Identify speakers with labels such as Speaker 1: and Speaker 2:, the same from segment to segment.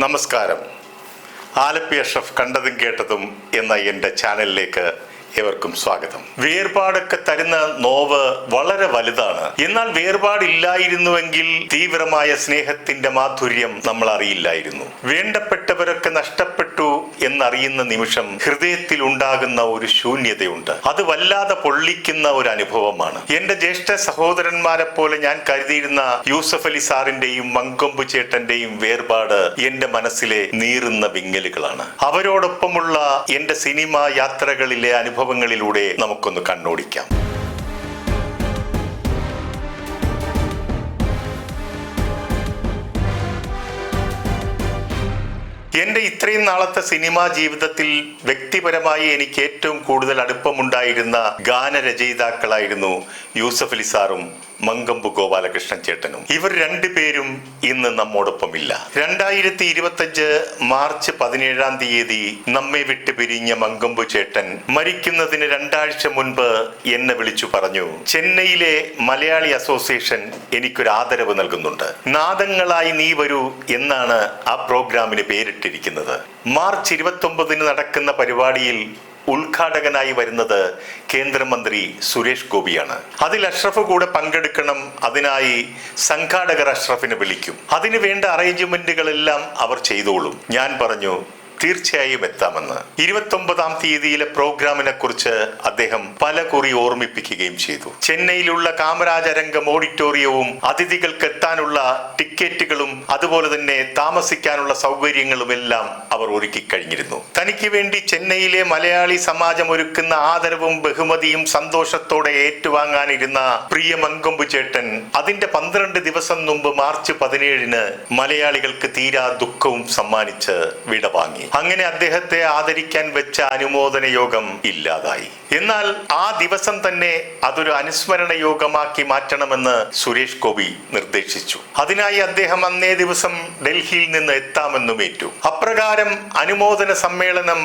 Speaker 1: നമസ്കാരം. ആലപ്പി അഷ്റഫ് കണ്ടതും കേട്ടതും എന്ന എന്റെ ചാനലിലേക്ക് ഏവർക്കും സ്വാഗതം. വേർപാടൊക്കെ തരുന്ന നോവ് വളരെ വലുതാണ്. എന്നാൽ വേർപാടില്ലായിരുന്നുവെങ്കിൽ തീവ്രമായ സ്നേഹത്തിന്റെ മാധുര്യം നമ്മൾ അറിയില്ലായിരുന്നു വേണ്ടപ്പെട്ടവരൊക്കെ നഷ്ടപ്പെട്ടു എന്നറിയുന്ന നിമിഷം ഹൃദയത്തിൽ ഉണ്ടാകുന്ന ഒരു ശൂന്യതയുണ്ട്. അത് വല്ലാതെ പൊള്ളിക്കുന്ന ഒരു അനുഭവമാണ്. എന്റെ ജ്യേഷ്ഠ സഹോദരന്മാരെ പോലെ ഞാൻ കരുതിയിരുന്ന യൂസഫ് അലി സാറിന്റെയും മങ്കൊമ്പ് ചേട്ടന്റെയും വേർപാട് എന്റെ മനസ്സിലെ നീറുന്ന വിങ്ങലുകളാണ്. അവരോടൊപ്പമുള്ള എന്റെ സിനിമ യാത്രകളിലെ അനുഭവങ്ങളിലൂടെ നമുക്കൊന്ന് കണ്ണോടിക്കാം. എന്റെ ഇത്രയും നാളത്തെ സിനിമാ ജീവിതത്തിൽ വ്യക്തിപരമായി എനിക്ക് ഏറ്റവും കൂടുതൽ അടുപ്പമുണ്ടായിരുന്ന ഗാനരചയിതാക്കളായിരുന്നു യൂസഫ് അലി സാറും. മങ്കമ്പ് ഗോപാലകൃഷ്ണൻ ചേട്ടനും. ഇവർ രണ്ടുപേരും ഇന്ന് നമ്മോടൊപ്പമില്ല. രണ്ടായിരത്തി ഇരുപത്തഞ്ച് മാർച്ച് പതിനേഴാം തീയതി നമ്മെ വിട്ട് പിരിഞ്ഞ മങ്കമ്പ് ചേട്ടൻ മരിക്കുന്നതിന് രണ്ടാഴ്ച മുൻപ് എന്നെ വിളിച്ചു പറഞ്ഞു. ചെന്നൈയിലെ മലയാളി അസോസിയേഷൻ എനിക്കൊരു ആദരവ് നൽകുന്നുണ്ട്. നാദങ്ങളായി നീ വരൂ എന്നാണ് ആ പ്രോഗ്രാമിന് പേരിട്ടിരിക്കുന്നത്. മാർച്ച് ഇരുപത്തി നടക്കുന്ന പരിപാടിയിൽ ഉദ്ഘാടകനായി വരുന്നത് കേന്ദ്രമന്ത്രി സുരേഷ് ഗോപിയാണ്. അതിൽ അഷ്റഫ് കൂടെ പങ്കെടുക്കണം അതിനായി സംഘാടകർ അഷ്റഫിനെ വിളിക്കും. അതിനു വേണ്ട അറേഞ്ച്മെന്റുകളെല്ലാം അവർ ചെയ്തോളും. ഞാൻ പറഞ്ഞു തീർച്ചയായും എത്താമെന്ന്. ഇരുപത്തൊമ്പതാം തീയതിയിലെ പ്രോഗ്രാമിനെ കുറിച്ച് അദ്ദേഹം പല കുറി ഓർമ്മിപ്പിക്കുകയും ചെയ്തു. ചെന്നൈയിലുള്ള കാമരാജരംഗം ഓഡിറ്റോറിയവും അതിഥികൾക്ക് എത്താനുള്ള ടിക്കറ്റുകളും അതുപോലെ തന്നെ താമസിക്കാനുള്ള സൗകര്യങ്ങളും എല്ലാം അവർ ഒരുക്കി കഴിഞ്ഞിരുന്നു തനിക്ക് വേണ്ടി ചെന്നൈയിലെ മലയാളി സമാജം ഒരുക്കുന്ന ആദരവും ബഹുമതിയും സന്തോഷത്തോടെ ഏറ്റുവാങ്ങാനിരുന്ന പ്രിയ മങ്കൊമ്പ് ചേട്ടൻ അതിന്റെ പന്ത്രണ്ട് ദിവസം മുമ്പ് മാർച്ച് പതിനേഴിന് മലയാളികൾക്ക് തീരാ ദുഃഖവും സമ്മാനിച്ച് വിടവാങ്ങി. അങ്ങനെ അദ്ദേഹത്തെ ആദരിക്കാൻ വെച്ച അനുമോദന യോഗം ഇല്ലാതായി. എന്നാൽ ആ ദിവസം തന്നെ അതൊരു അനുസ്മരണ യോഗമാക്കി മാറ്റണമെന്ന് സുരേഷ് ഗോപി നിർദ്ദേശിച്ചു. അതിനായി അദ്ദേഹം അന്നേ ദിവസം ഡൽഹിയിൽ നിന്ന് എത്താമെന്നും ഏറ്റു. അപ്രകാരം അനുമോദന സമ്മേളനം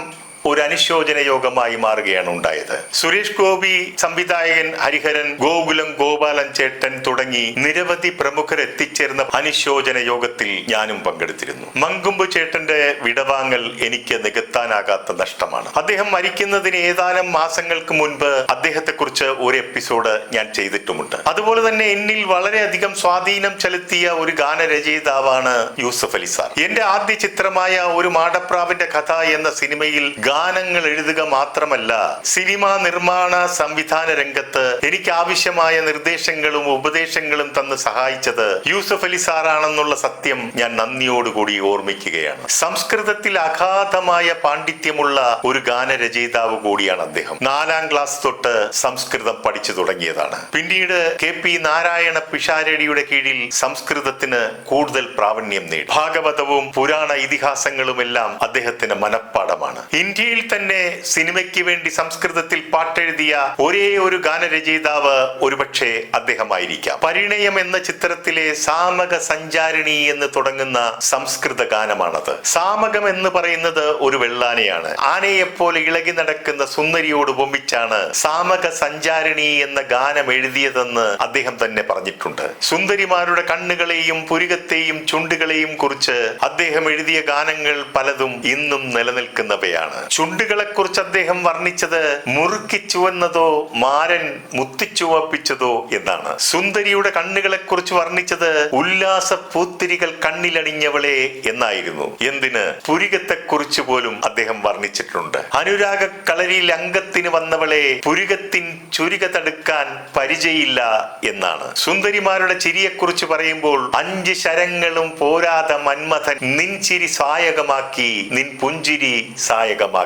Speaker 1: ഒരു അനുശോചന യോഗമായി മാറുകയാണ് ഉണ്ടായത്. സുരേഷ് ഗോപി സംവിധായകൻ ഹരിഹരൻ ഗോകുലം ഗോപാലൻ ചേട്ടൻ തുടങ്ങി നിരവധി പ്രമുഖർ എത്തിച്ചേർന്ന അനുശോചന യോഗത്തിൽ ഞാനും പങ്കെടുത്തിരുന്നു. മങ്കുമ്പ് ചേട്ടന്റെ വിടവാങ്ങൽ എനിക്ക് നികത്താനാകാത്ത നഷ്ടമാണ്. അദ്ദേഹം മരിക്കുന്നതിന് ഏതാനും മാസങ്ങൾക്ക് മുൻപ് അദ്ദേഹത്തെ കുറിച്ച് ഒരു എപ്പിസോഡ് ഞാൻ ചെയ്തിട്ടുമുണ്ട്. അതുപോലെ തന്നെ എന്നിൽ വളരെയധികം സ്വാധീനം ചെലുത്തിയ ഒരു ഗാനരചയിതാവാണ് യൂസഫ് അലി സാർ. എന്റെ ആദ്യ ചിത്രമായ ഒരു മാടപ്രാവിന്റെ കഥ എന്ന സിനിമയിൽ ഗാനങ്ങൾ എഴുതുക മാത്രമല്ല സിനിമാ നിർമ്മാണ സംവിധാന രംഗത്ത് എനിക്ക് ആവശ്യമായ നിർദ്ദേശങ്ങളും ഉപദേശങ്ങളും തന്ന് സഹായിച്ചത് യൂസഫ് അലി സാറാണെന്നുള്ള സത്യം ഞാൻ നന്ദിയോടുകൂടി ഓർമ്മിക്കുകയാണ്. സംസ്കൃതത്തിൽ അഗാധമായ പാണ്ഡിത്യമുള്ള ഒരു ഗാനരചയിതാവ് കൂടിയാണ് അദ്ദേഹം. നാലാം ക്ലാസ് തൊട്ട് സംസ്കൃതം പഠിച്ചു തുടങ്ങിയതാണ്. പിന്നീട് കെ പി നാരായണ പിഷാരടിയുടെ കീഴിൽ സംസ്കൃതത്തിന് കൂടുതൽ പ്രാവീണ്യം നേടി. ഭാഗവതവും പുരാണ ഇതിഹാസങ്ങളും എല്ലാം അദ്ദേഹത്തിന് മനഃപ്പാടമാണ് ഇന്ത്യയിൽ തന്നെ സിനിമയ്ക്ക് വേണ്ടി സംസ്കൃതത്തിൽ പാട്ടെഴുതിയ ഒരേ ഒരു ഗാനരചയിതാവ് ഒരുപക്ഷെ അദ്ദേഹമായിരിക്കാം. പരിണയം എന്ന ചിത്രത്തിലെ സാമക സഞ്ചാരിണി എന്ന് തുടങ്ങുന്ന സംസ്കൃത ഗാനമാണത്. സാമകം എന്ന് പറയുന്നത് ഒരു വെള്ളാനയാണ്. ആനയെപ്പോലെ ഇളകി നടക്കുന്ന സുന്ദരിയോട് ഉപമിച്ചാണ് സാമക സഞ്ചാരിണി എന്ന ഗാനം എഴുതിയതെന്ന് അദ്ദേഹം തന്നെ പറഞ്ഞിട്ടുണ്ട്. സുന്ദരിമാരുടെ കണ്ണുകളെയും പുരികത്തെയും ചുണ്ടുകളെയും കുറിച്ച് അദ്ദേഹം എഴുതിയ ഗാനങ്ങൾ പലതും ഇന്നും നിലനിൽക്കുന്നവയാണ്. ചുണ്ടുകളെ കുറിച്ച് അദ്ദേഹം വർണിച്ചത് മുറുക്കി ചുവന്നതോ മാരൻ മുത്തിച്ചുവപ്പിച്ചതോ എന്നാണ്. സുന്ദരിയുടെ കണ്ണുകളെ കുറിച്ച് വർണിച്ചത് ഉല്ലാസ പൂത്തിരികൾ കണ്ണിലണിഞ്ഞവളെ എന്നായിരുന്നു. എന്തിന്? പുരികത്തെ കുറിച്ച് പോലും അദ്ദേഹം വർണിച്ചിട്ടുണ്ട്. അനുരാഗ കളരിയിൽ അംഗത്തിന് വന്നവളെ പുരികത്തിൻ ചുരിക തടുക്കാൻ പരിചയില്ല എന്നാണ്. സുന്ദരിമാരുടെ ചിരിയെക്കുറിച്ച് പറയുമ്പോൾ അഞ്ച് ശരങ്ങളും പോരാത മന്മഥൻ നിൻ ചിരി സായകമാക്കി നിൻ പുഞ്ചിരി സായകമാക്കി.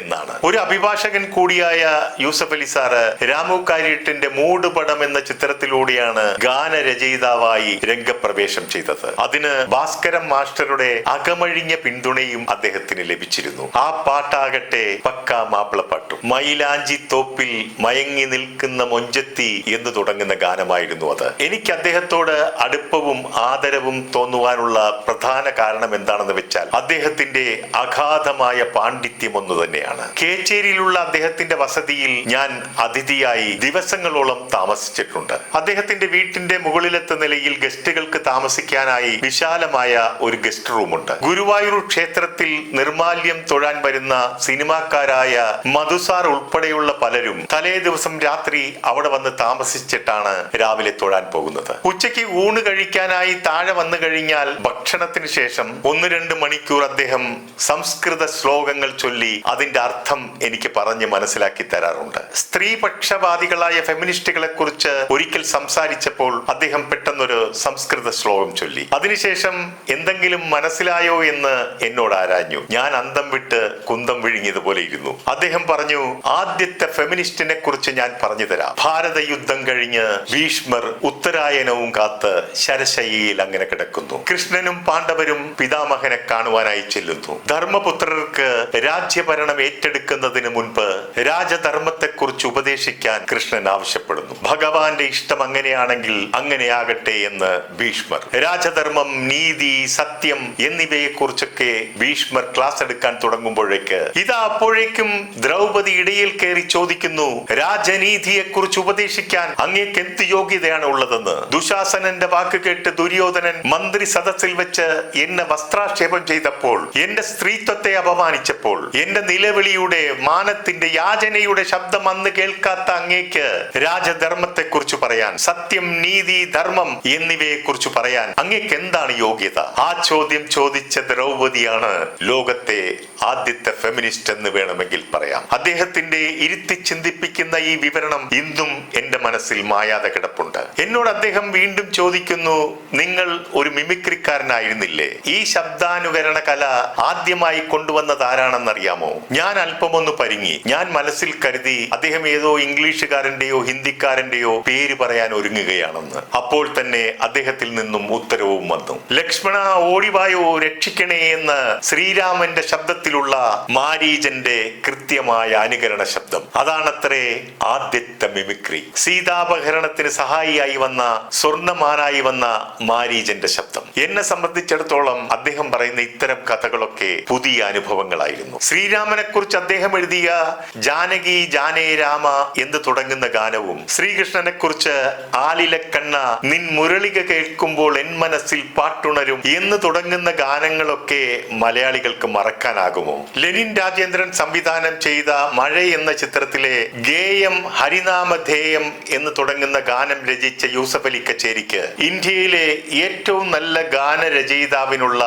Speaker 1: എന്നാണ്. ഒരു അഭിഭാഷകൻ കൂടിയായ യൂസഫ് അലി സാറ് രാമു കാര്യട്ടിന്റെ മൂടുപടം എന്ന ചിത്രത്തിലൂടെയാണ് ഗാനരചയിതാവായി രംഗപ്രവേശം ചെയ്തത്. അതിന് ഭാസ്കരം മാസ്റ്ററുടെ അകമഴിഞ്ഞ പിന്തുണയും അദ്ദേഹത്തിന് ലഭിച്ചിരുന്നു. ആ പാട്ടാകട്ടെ പക്ക മാപ്പിളപ്പാട്ടും മൈലാഞ്ചി തോപ്പിൽ മയങ്ങി നിൽക്കുന്ന മൊഞ്ചത്തി എന്ന് തുടങ്ങുന്ന ഗാനമായിരുന്നു അത്. എനിക്ക് അദ്ദേഹത്തോട് അടുപ്പവും ആദരവും തോന്നുവാനുള്ള പ്രധാന കാരണം എന്താണെന്ന് വെച്ചാൽ അദ്ദേഹത്തിന്റെ അഗാധമായ പാണ്ഡിത്യം സാന്നിധ്യം ഒന്ന് തന്നെയാണ്. കേച്ചേരിയിലുള്ള അദ്ദേഹത്തിന്റെ വസതിയിൽ ഞാൻ അതിഥിയായി ദിവസങ്ങളോളം താമസിച്ചിട്ടുണ്ട്. അദ്ദേഹത്തിന്റെ വീട്ടിന്റെ മുകളിലത്തെ നിലയിൽ ഗസ്റ്റുകൾക്ക് താമസിക്കാനായി വിശാലമായ ഒരു ഗസ്റ്റ് റൂമുണ്ട്. ഗുരുവായൂർ ക്ഷേത്രത്തിൽ നിർമാല്യം തൊഴാൻ വരുന്ന സിനിമാക്കാരായ മധുസാർ ഉൾപ്പെടെയുള്ള പലരും തലേ ദിവസം രാത്രി അവിടെ വന്ന് താമസിച്ചിട്ടാണ് രാവിലെ തൊഴാൻ പോകുന്നത്. ഉച്ചയ്ക്ക് ഊണ് കഴിക്കാനായി താഴെ വന്നു കഴിഞ്ഞാൽ ഭക്ഷണത്തിന് ശേഷം ഒന്ന് രണ്ട് മണിക്കൂർ അദ്ദേഹം സംസ്കൃത ശ്ലോകങ്ങൾ ചൊല്ലി അതിന്റെ അർത്ഥം എനിക്ക് പറഞ്ഞ് മനസ്സിലാക്കി തരാറുണ്ട്. സ്ത്രീപക്ഷവാദികളായ ഫെമിനിസ്റ്റുകളെ കുറിച്ച് ഒരിക്കൽ സംസാരിച്ചപ്പോൾ അദ്ദേഹം പെട്ടെന്നൊരു സംസ്കൃത ശ്ലോകം ചൊല്ലി. അതിനുശേഷം എന്തെങ്കിലും മനസ്സിലായോ എന്ന് എന്നോട് ആരാഞ്ഞു. ഞാൻ അന്തം വിട്ട് കുന്തം വിഴുങ്ങിയതുപോലെ ഇരുന്നു. അദ്ദേഹം പറഞ്ഞു ആദ്യത്തെ ഫെമിനിസ്റ്റിനെ കുറിച്ച് ഞാൻ പറഞ്ഞു തരാം. ഭാരത യുദ്ധം കഴിഞ്ഞ് ഭീഷ്മർ ഉത്തരായനവും കാത്ത് ശരശയ്യയിൽ അങ്ങനെ കിടക്കുന്നു. കൃഷ്ണനും പാണ്ഡവരും പിതാമഹനെ കാണുവാനായി ചെല്ലുന്നു. ധർമ്മപുത്രർക്ക് രാജ്യഭരണം ഏറ്റെടുക്കുന്നതിന് മുൻപ് രാജധർമ്മത്തെക്കുറിച്ച് ഉപദേശിക്കാൻ കൃഷ്ണൻ ആവശ്യപ്പെടുന്നു. ഭഗവാന്റെ ഇഷ്ടം അങ്ങനെയാണെങ്കിൽ അങ്ങനെയാകട്ടെ എന്ന് ഭീഷ്മർ. രാജധർമ്മം നീതി സത്യം എന്നിവയെ കുറിച്ചൊക്കെ ഭീഷ്മർ ക്ലാസ് എടുക്കാൻ തുടങ്ങുമ്പോഴേക്ക് ഇതാ അപ്പോഴേക്കും ദ്രൗപദി ഇടയിൽ കയറി ചോദിക്കുന്നു രാജനീതിയെ കുറിച്ച് ഉപദേശിക്കാൻ അങ്ങേക്ക് എന്ത് യോഗ്യതയാണ് ഉള്ളതെന്ന്? ദുശാസനന്റെ വാക്ക് കേട്ട് ദുര്യോധനൻ മന്ത്രി സദസ്സിൽ വെച്ച് എന്നെ വസ്ത്രാക്ഷേപം ചെയ്തപ്പോൾ എന്റെ സ്ത്രീത്വത്തെ അപമാനിച്ചപ്പോൾ എന്റെ നിലവിളിയുടെ മാനത്തിന്റെ യാചനയുടെ ശബ്ദം അന്ന് കേൾക്കാത്ത അങ്ങേക്ക് രാജധർമ്മത്തെ കുറിച്ച് പറയാൻ സത്യം നീതി ധർമ്മം എന്നിവയെ കുറിച്ച് പറയാൻ അങ്ങേക്ക് എന്താണ് യോഗ്യത? ആ ചോദ്യം ചോദിച്ച ദ്രൗപതിയാണ് ലോകത്തെ ആദ്യത്തെ ഫെമിനിസ്റ്റ് എന്ന് വേണമെങ്കിൽ പറയാം. അദ്ദേഹത്തിന്റെ ഇരുത്തി ചിന്തിപ്പിക്കുന്ന ഈ വിവരണം ഇന്നും എന്റെ മനസ്സിൽ മായാതെ കിടപ്പുണ്ട്. എന്നോട് അദ്ദേഹം വീണ്ടും ചോദിക്കുന്നു നിങ്ങൾ ഒരു മിമിക്രിക്കാരനായിരുന്നില്ലേ ഈ ശബ്ദാനുകരണ കല ആദ്യമായി കൊണ്ടുവന്നത് ആരാണെന്നറിയാമോ ഞാൻ അല്പമൊന്ന് പരിങ്ങി. ഞാൻ മനസ്സിൽ കരുതി അദ്ദേഹം ഏതോ ഇംഗ്ലീഷുകാരന്റെയോ ഹിന്ദിക്കാരന്റെയോ പേര് പറയാൻ ഒരുങ്ങുകയാണെന്ന്. അപ്പോൾ തന്നെ അദ്ദേഹത്തിൽ നിന്നും ഉത്തരവും വന്നു. ലക്ഷ്മണ ഓടിവായോ രക്ഷിക്കണേ എന്ന് ശ്രീരാമന്റെ ശബ്ദത്തിലുള്ള മാരീജന്റെ കൃത്യമായ അനുകരണ ശബ്ദം. അതാണത്രേ ആദ്യത്തെ മിമിക്രി. സീതാപഹരണത്തിന് സഹായിയായി വന്ന സ്വർണമാനായി വന്ന മാരീജന്റെ ശബ്ദം. എന്നെ സംബന്ധിച്ചിടത്തോളം അദ്ദേഹം പറയുന്ന ഇത്തരം കഥകളൊക്കെ പുതിയ അനുഭവങ്ങളായിരുന്നു. ശ്രീരാമനെ കുറിച്ച് അദ്ദേഹം എഴുതിയ ജാനകി ജാനേ രാമ എന്ന് തുടങ്ങുന്ന ഗാനവും ശ്രീകൃഷ്ണനെ കുറിച്ച് ആലിലക്കണ്ണ നിൻ മുരളിക കേൾക്കുമ്പോൾ എൻ മനസ്സിൽ പാട്ടുണരും എന്ന് തുടങ്ങുന്ന ഗാനങ്ങളൊക്കെ മലയാളികൾക്ക് മറക്കാനാകുമോ? ലെനിൻ രാജേന്ദ്രൻ സംവിധാനം ചെയ്ത മഴ എന്ന ചിത്രത്തിലെ ഗേയം ഹരിനാമധേയം എന്ന് തുടങ്ങുന്ന ഗാനം രചിച്ച യൂസഫ് അലി കച്ചേരിക്ക് ഇന്ത്യയിലെ ഏറ്റവും നല്ല ഗാനരചയിതാവിനുള്ള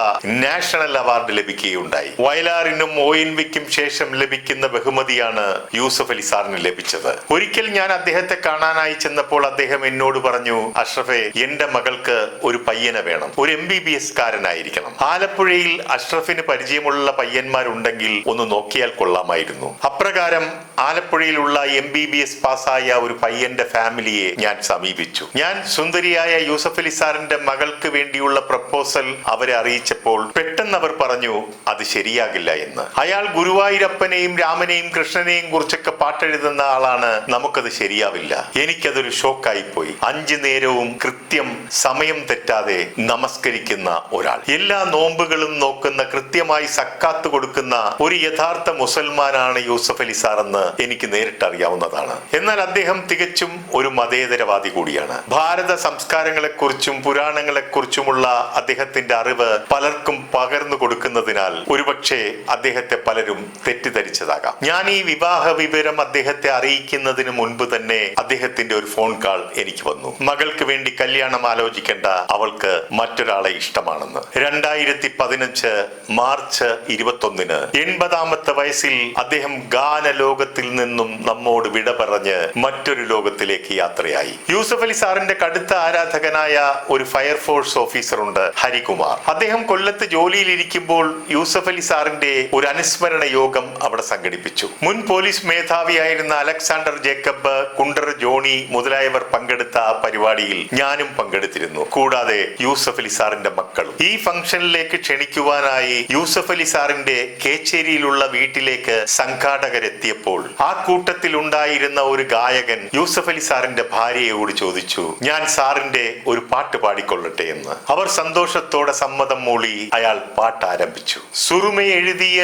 Speaker 1: നാഷണൽ അവാർഡ് ലഭിക്കുകയുണ്ടായി. വയലാറിനും ഒ എൻ വിക്കും ശേഷം ലഭിക്കുന്ന ബഹുമതിയാണ് യൂസഫ് അലി സാറിന് ലഭിച്ചത്. ഒരിക്കൽ ഞാൻ അദ്ദേഹത്തെ കാണാനായി ചെന്നപ്പോൾ അദ്ദേഹം എന്നോട് പറഞ്ഞു അഷ്റഫെ എന്റെ മകൾക്ക് ഒരു പയ്യനെ വേണം. ഒരു എം ബി ബി എസ് കാരനായിരിക്കണം. ആലപ്പുഴയിൽ അഷ്റഫിന് പരിചയമുള്ള പയ്യന്മാരുണ്ടെങ്കിൽ ഒന്ന് നോക്കിയാൽ കൊള്ളാമായിരുന്നു. അപ്രകാരം ആലപ്പുഴയിലുള്ള എം ബി ബി എസ് പാസ്സായ ഒരു പയ്യന്റെ ഫാമിലിയെ ഞാൻ സമീപിച്ചു. ഞാൻ സുന്ദരിയായ യൂസഫ് അലി സാറിന്റെ മകൾക്ക് വേണ്ടിയുള്ള പ്രപ്പോസൽ അവരെ അറിയിച്ചപ്പോൾ പെട്ടെന്ന് അവർ പറഞ്ഞു അത് ശരിയാകില്ല എന്ന്. അയാൾ ഗുരുവായൂരപ്പനെയും രാമനെയും കൃഷ്ണനെയും കുറിച്ചൊക്കെ പാട്ടെഴുതുന്ന ആളാണ്. നമുക്കത് ശരിയാവില്ല. എനിക്കതൊരു ഷോക്കായി പോയി അഞ്ചു നേരവും കൃത്യം സമയം തെറ്റാതെ നമസ്കരിക്കുന്ന ഒരാൾ. എല്ലാ നോമ്പുകളും നോക്കുന്ന കൃത്യമായി സക്കാത്ത് കൊടുക്കുന്ന ഒരു യഥാർത്ഥ മുസൽമാനാണ് യൂസഫ് അലി സാർ എന്ന് എനിക്ക് നേരിട്ടറിയാവുന്നതാണ് എന്നാൽ അദ്ദേഹം തികച്ചും ഒരു മതേതരവാദി കൂടിയാണ്. ഭാരത സംസ്കാരങ്ങളെക്കുറിച്ചും പുരാണങ്ങളെക്കുറിച്ചുമുള്ള അദ്ദേഹത്തിന്റെ അറിവ് പലർക്കും പകർന്നു കൊടുക്കുന്നതിനാൽ ഒരുപക്ഷെ അദ്ദേഹത്തെ പലരും തെറ്റിദ്ധരിച്ചതാകാം. ഞാൻ ഈ വിവാഹ വിവരം അദ്ദേഹത്തെ അറിയിക്കുന്നതിന് മുൻപ് തന്നെ അദ്ദേഹത്തിന്റെ ഒരു ഫോൺ കാൾ എനിക്ക് വന്നു. മകൾക്ക് വേണ്ടി കല്യാണം ആലോചിക്കേണ്ട അവൾക്ക് മറ്റൊരാളെ ഇഷ്ടമാണെന്ന്. രണ്ടായിരത്തി പതിനഞ്ച് മാർച്ച് ഇരുപത്തൊന്നിന് എൺപതാമത്തെ വയസ്സിൽ അദ്ദേഹം ഗാന ലോകത്തിൽ നിന്നും നമ്മോട് വിട പറഞ്ഞ് മറ്റൊരു ലോകത്തിലേക്ക് യാത്രയായി. യൂസഫ് അലി സാറിന്റെ കടുത്ത ആരാധകനായ ഒരു ഫയർഫോഴ്സ് ഓഫീസർ ഉണ്ട് ഹരികുമാർ. അദ്ദേഹം കൊല്ലത്ത് ജോലിയിലിരിക്കുമ്പോൾ യൂസഫ് അലി സാറിന്റെ ഒരു അനുസ്മരണ യോഗം അവിടെ സംഘടിപ്പിച്ചു. മുൻ പോലീസ് മേധാവിയായിരുന്ന അലക്സാണ്ടർ ജേക്കബ് കുണ്ടർ ജോണി മുതലായവർ പങ്കെടുത്ത ആ പരിപാടിയിൽ ഞാനും പങ്കെടുത്തിരുന്നു. കൂടാതെ യൂസഫ് അലി സാറിന്റെ മക്കളും. ഈ ഫംഗ്ഷനിലേക്ക് ക്ഷണിക്കുവാനായി യൂസഫ് അലി സാറിന്റെ കേച്ചേരിയിലുള്ള വീട്ടിലേക്ക് സംഘാടകരെത്തിയപ്പോൾ ആ കൂട്ടത്തിൽ ഉണ്ടായിരുന്ന ഒരു ഗായകൻ യൂസഫ് അലി സാറിന്റെ ഭാര്യയോട് ചോദിച്ചു ഞാൻ സാറിന്റെ ഒരു പാട്ട് പാടിക്കൊള്ളട്ടെ എന്ന്. അവർ സന്തോഷത്തോടെ സമ്മതം മൂളി അയാൾ പാട്ട് ആരംഭിച്ചു സുറുമ എഴുതിയ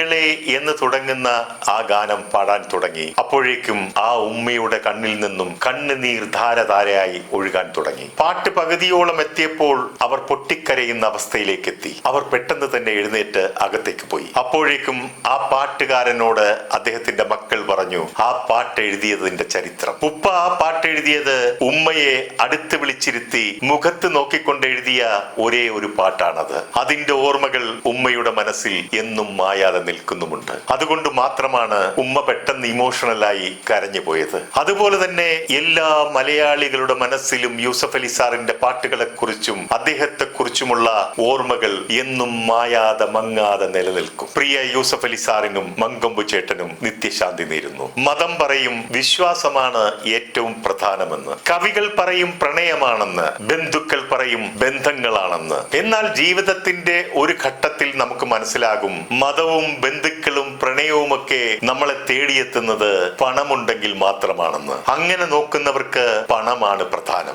Speaker 1: മിഴികളെ എന്ന് തുടങ്ങുന്ന ആ ഗാനം പാടാൻ തുടങ്ങി. അപ്പോഴേക്കും ആ ഉമ്മയുടെ കണ്ണിൽ നിന്നും കണ്ണുനീർ ധാരധാരയായി ഒഴുകാൻ തുടങ്ങി. പാട്ട് പകുതിയോളം എത്തിയപ്പോൾ അവർ പൊട്ടിക്കരയുന്ന അവസ്ഥയിലേക്ക് എത്തി അവർ പെട്ടെന്ന് തന്നെ എഴുന്നേറ്റ് അകത്തേക്ക് പോയി. അപ്പോഴേക്കും ആ പാട്ടുകാരനോട് അദ്ദേഹത്തിന്റെ മക്കൾ പറഞ്ഞു ആ പാട്ട് എഴുതിയതിന്റെ ചരിത്രം. ഉപ്പ ആ പാട്ട് എഴുതിയത് ഉമ്മയെ അടുത്ത് വിളിച്ചിരുത്തി മുഖത്ത് നോക്കിക്കൊണ്ട് എഴുതിയ ഒരേ ഒരു പാട്ടാണത്. അതിന്റെ ഓർമ്മകൾ ഉമ്മയുടെ മനസ്സിൽ എന്നും മായാതെ നിൽക്കുന്നുമുണ്ട്. അതുകൊണ്ട് മാത്രമാണ് ഉമ്മ പെട്ടെന്ന് ഇമോഷണലായി കരഞ്ഞു പോയത്. അതുപോലെ തന്നെ എല്ലാ മലയാളികളുടെ മനസ്സിലും യൂസഫ് അലി സാറിന്റെ പാട്ടുകളെ കുറിച്ചും അദ്ദേഹത്തെ കുറിച്ചുമുള്ള ഓർമ്മകൾ എന്നും മായാതെ മങ്ങാതെ നിലനിൽക്കും. പ്രിയ യൂസഫ് അലി സാറിനും മങ്കൊമ്പു ചേട്ടനും നിത്യശാന്തി നേരുന്നു. മതം പറയും വിശ്വാസമാണ് ഏറ്റവും പ്രധാനമെന്ന്. കവികൾ പറയും പ്രണയമാണെന്ന്. ബന്ധുക്കൾ പറയും ബന്ധങ്ങളാണെന്ന്. എന്നാൽ ജീവിതത്തിന്റെ ഒരു ഘട്ടത്തിൽ നമുക്ക് മനസ്സിലാകും മതവും ബന്ധുക്കളും പ്രണയവുമൊക്കെ നമ്മളെ തേടിയെത്തുന്നത് പണമുണ്ടെങ്കിൽ മാത്രമാണെന്ന്. അങ്ങനെ നോക്കുന്നവർക്ക് പണമാണ് പ്രധാനം.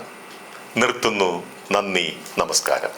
Speaker 1: നിർത്തുന്നു. നന്ദി. നമസ്കാരം.